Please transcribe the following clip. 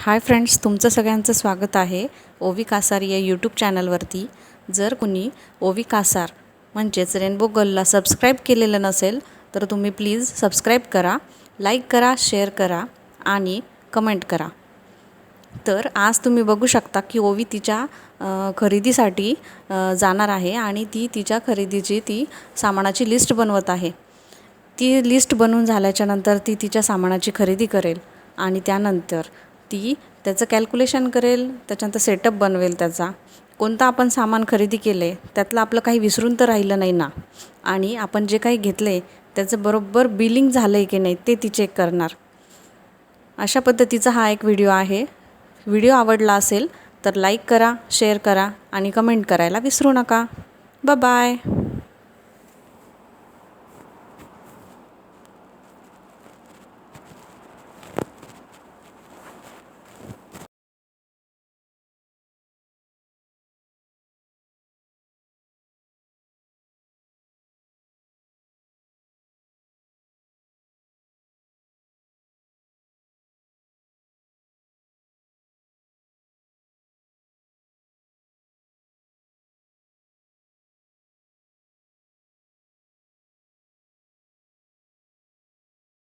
Hi friends तुमचं सगळ्यांचं स्वागत आहे ओवी कासार या यूट्यूब चॅनलवरती जर कुणी ओवी कासार म्हणजेच रेनबो गर्लला सबस्क्राईब केलेलं नसेल तर तुम्ही प्लीज सबस्क्राईब करा लाईक करा शेअर करा आणि कमेंट करा. तर आज तुम्ही बघू शकता की ओवी तिच्या खरेदीसाठी जाणार आहे आणि ती तिच्या खरेदीची ती सामानाची लिस्ट बनवत आहे. ती लिस्ट बनवून झाल्याच्यानंतर ती तिच्या सामानाची खरेदी करेल आणि त्यानंतर ती त्याचं कॅल्क्युलेशन करेल त्याच्यानंतर सेटअप बनवेल त्याचा. कोणतं आपण सामान खरेदी केले त्यातलं आपलं काही विसरून तर राहिलं नाही ना. आणि आपण जे काही घेतले त्याचं बरोबर बिलिंग झालं आहे की नाही ते ती चेक करणार. अशा पद्धतीचा हा एक व्हिडिओ आहे. व्हिडिओ आवडला असेल तर लाईक करा शेअर करा आणि कमेंट करायला विसरू नका. ब बाय